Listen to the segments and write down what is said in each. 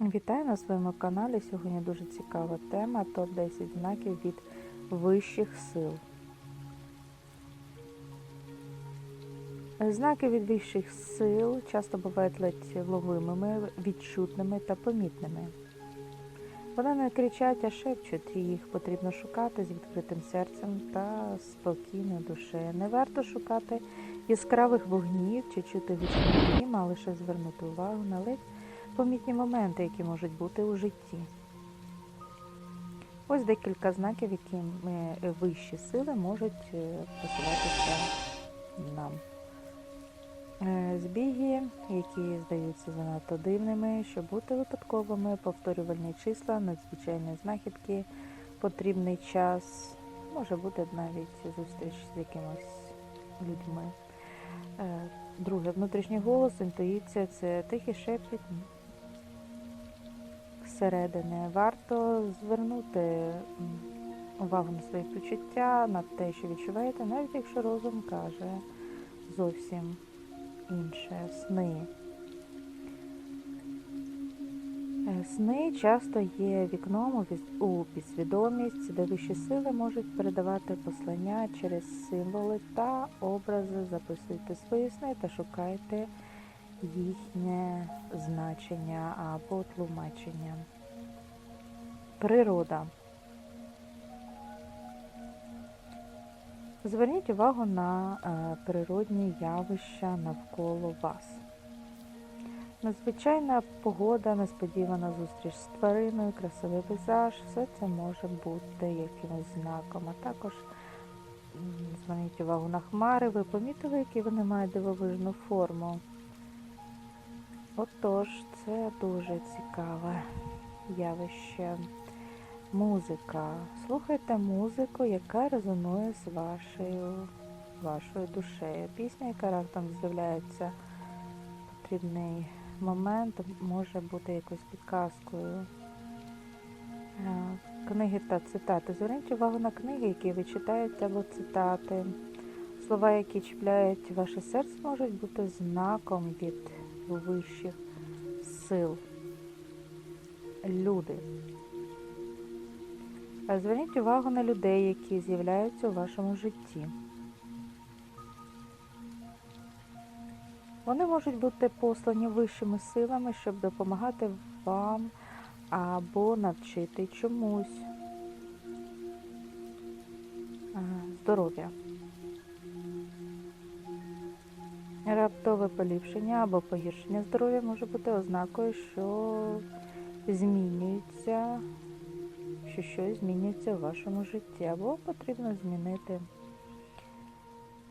Вітаю на своєму каналі. Сьогодні дуже цікава тема топ-10 знаків від вищих сил. Знаки від вищих сил часто бувають ледь ловимими, відчутними та помітними. Вони не кричать, а шепчуть, і їх потрібно шукати з відкритим серцем та спокійною душею. Не варто шукати яскравих вогнів чи чути дім, а лише звернути увагу на ледь помітні моменти, які можуть бути у житті. Ось декілька знаків, якими вищі сили можуть е, посилатися нам. Е, Збіги, які здаються занадто дивними, щоб бути випадковими, повторювальні числа, надзвичайні знахідки, потрібний час, може бути навіть зустріч з якимось людьми. Е, Друге, внутрішній голос, інтуїція це тихий шепіт зсередини. Варто звернути увагу на свої почуття, на те, що відчуваєте, навіть якщо розум каже зовсім інше. Сни. Е, Сни часто є вікном у підсвідомість, де вищі сили можуть передавати послання через символи та образи. Записуйте свої сни та шукайте їхнє значення або тлумачення. Природа. Зверніть увагу на е, природні явища навколо вас. Надзвичайна погода, несподівана зустріч з твариною, красивий пейзаж, все це може бути якимось знаком. А також зверніть увагу на хмари, ви помітили, які вони мають дивовижну форму. Отож, це дуже цікаве явище. Музика. Слухайте музику, яка резонує з вашою, вашою душею. Пісня, яка раптом з'являється потрібний момент, може бути якоюсь підказкою. Е, Книги та цитати. Зверніть увагу на книги, які ви читаєте або цитати. Слова, які чіпляють ваше серце, можуть бути знаком від вищих сил. Люди. Зверніть увагу на людей, які з'являються у вашому житті. Вони можуть бути послані вищими силами, щоб допомагати вам або навчити чомусь. Здоров'я. Раптове поліпшення або погіршення здоров'я може бути ознакою, що змінюється, що щось змінюється у вашому житті, або потрібно змінити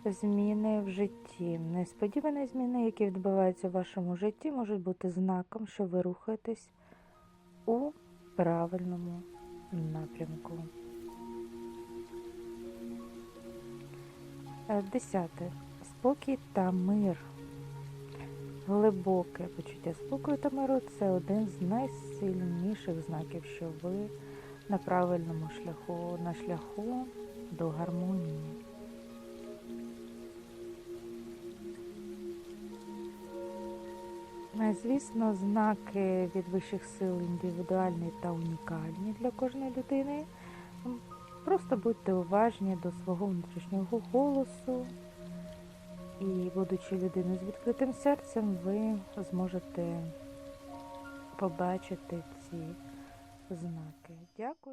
зміни в житті. Несподівані зміни, які відбуваються в вашому житті, можуть бути знаком, що ви рухаєтесь у правильному напрямку. Е, Десяте. Спокій та мир. Глибоке почуття спокою та миру це один з найсильніших знаків, що ви на правильному шляху, на шляху до гармонії. Е, Звісно, знаки від вищих сил індивідуальні та унікальні для кожної людини. Просто будьте уважні до свого внутрішнього голосу. І, будучи людиною з відкритим серцем, ви зможете побачити ці знаки. Дякую.